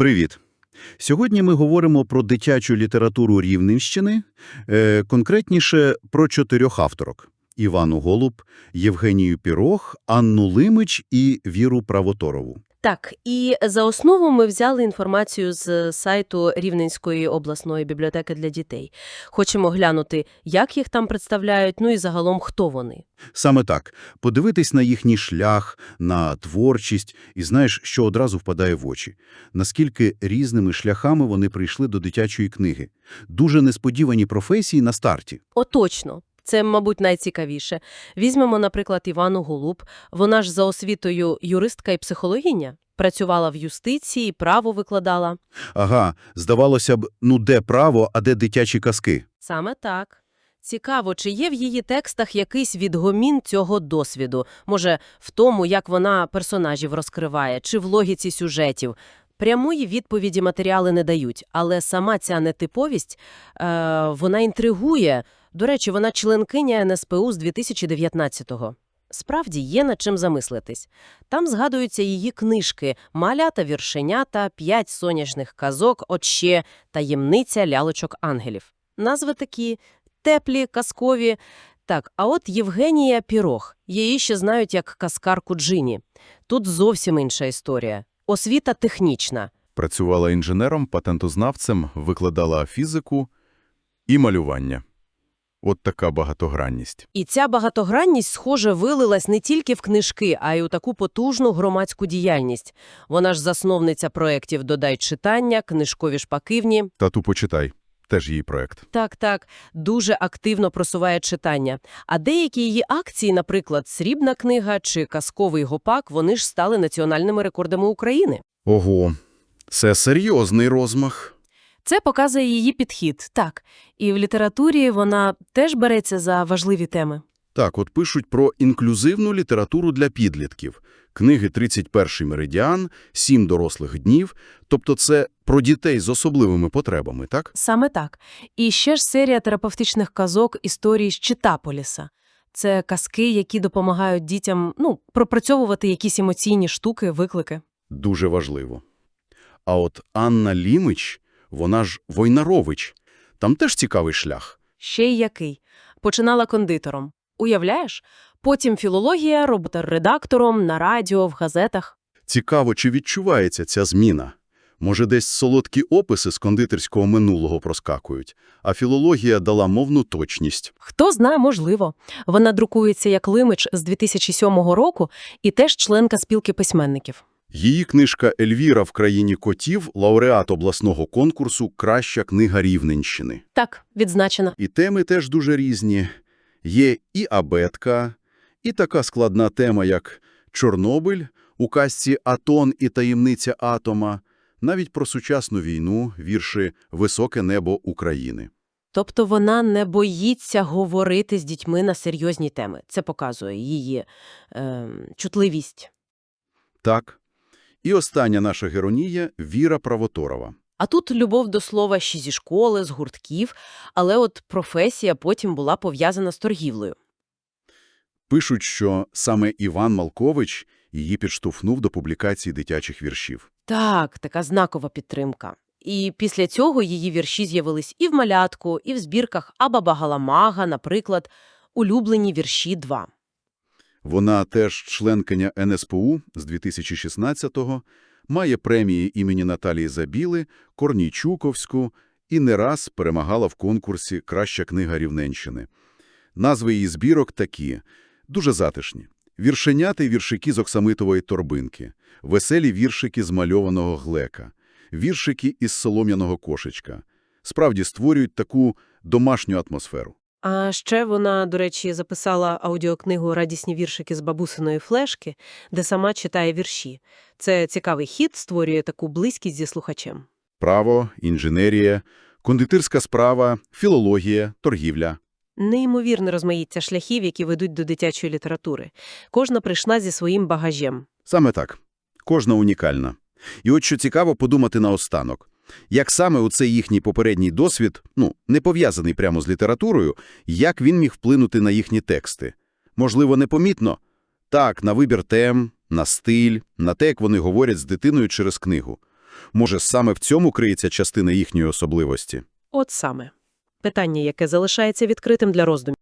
Привіт. Сьогодні ми говоримо про дитячу літературу Рівненщини, е, конкретніше про чотирьох авторок – Івану Голуб, Євгенію Пірог, Анну Лимич і Віру Правоторову. Так, і за основу ми взяли інформацію з сайту Рівненської обласної бібліотеки для дітей. Хочемо глянути, як їх там представляють, ну і загалом, хто вони. Саме так. Подивитись на їхній шлях, на творчість і знаєш, що одразу впадає в очі. Наскільки різними шляхами вони прийшли до дитячої книги. Дуже несподівані професії на старті. О, точно. Це, мабуть, найцікавіше. Візьмемо, наприклад, Івану Голуб. Вона ж за освітою юристка і психологиня. Працювала в юстиції, право викладала. Ага, здавалося б, ну де право, а де дитячі казки? Саме так. Цікаво, чи є в її текстах якийсь відгомін цього досвіду? Може, в тому, як вона персонажів розкриває, чи в логіці сюжетів? Прямої відповіді матеріали не дають, але сама ця нетиповість, е, вона інтригує. До речі, вона членкиня НСПУ з 2019-го. Справді, є над чим замислитись. Там згадуються її книжки «Малята, віршенята», «П'ять сонячних казок», «От ще», «Таємниця лялочок ангелів». Назви такі теплі, казкові. Так, а от Євгенія Пірог. Її ще знають як казкарку Джині. Тут зовсім інша історія. Освіта технічна. Працювала інженером, патентознавцем, викладала фізику і малювання. От така багатогранність. І ця багатогранність, схоже, вилилась не тільки в книжки, а й у таку потужну громадську діяльність. Вона ж засновниця проєктів «Додай читання», «Книжкові шпакивні». Тату, почитай. Теж її проект. Так, так, дуже активно просуває читання. А деякі її акції, наприклад, «Срібна книга» чи «Казковий гопак», вони ж стали національними рекордами України. Ого, це серйозний розмах. Це показує її підхід, так. І в літературі вона теж береться за важливі теми. Так, от пишуть про інклюзивну літературу для підлітків. Книги «31 меридіан», «Сім дорослих днів». Тобто це про дітей з особливими потребами, так? Саме так. І ще ж серія терапевтичних казок історії з Читаполіса. Це казки, які допомагають дітям ну, пропрацьовувати якісь емоційні штуки, виклики. Дуже важливо. А от Анна Лімич, вона ж Войнарович. Там теж цікавий шлях. Ще й який. Починала кондитером. Уявляєш? Потім філологія, робота редактором, на радіо, в газетах. Цікаво, чи відчувається ця зміна? Може, десь солодкі описи з кондитерського минулого проскакують, а філологія дала мовну точність. Хто знає, можливо. Вона друкується як Лимич з 2007 року і теж членка спілки письменників. Її книжка «Ельвіра в країні котів» – лауреат обласного конкурсу «Краща книга Рівненщини». Так, відзначена. І теми теж дуже різні. Є і абетка, і така складна тема, як Чорнобиль, у казці «Атон і таємниця атома», навіть про сучасну війну, вірші «Високе небо України». Тобто вона не боїться говорити з дітьми на серйозні теми. Це показує її е, чутливість. Так. І остання наша геронія – Віра Правоторова. А тут любов до слова ще зі школи, з гуртків, але от професія потім була пов'язана з торгівлею. Пишуть, що саме Іван Малкович її підштовхнув до публікації дитячих віршів. Так, така знакова підтримка. І після цього її вірші з'явились і в «Малятку», і в збірках Аба Галамага, наприклад, «Улюблені вірші 2». Вона теж членкиня НСПУ з 2016-го, має премії імені Наталії Забіли, Корнійчуковську і не раз перемагала в конкурсі «Краща книга Рівненщини». Назви її збірок такі, дуже затишні. Віршенята віршики з оксамитової торбинки, веселі віршики з мальованого глека, віршики із солом'яного кошечка. Справді створюють таку домашню атмосферу. А ще вона, до речі, записала аудіокнигу «Радісні віршики з бабусиної флешки», де сама читає вірші. Це цікавий хід, створює таку близькість зі слухачем. Право, інженерія, кондитерська справа, філологія, торгівля. Неймовірне розмаїття шляхів, які ведуть до дитячої літератури. Кожна прийшла зі своїм багажем. Саме так. Кожна унікальна. І от що цікаво подумати наостанок. Як саме у цей їхній попередній досвід, ну, не пов'язаний прямо з літературою, як він міг вплинути на їхні тексти? Можливо, непомітно? Так, на вибір тем, на стиль, на те, як вони говорять з дитиною через книгу. Може, саме в цьому криється частина їхньої особливості? От саме. Питання, яке залишається відкритим для роздумів.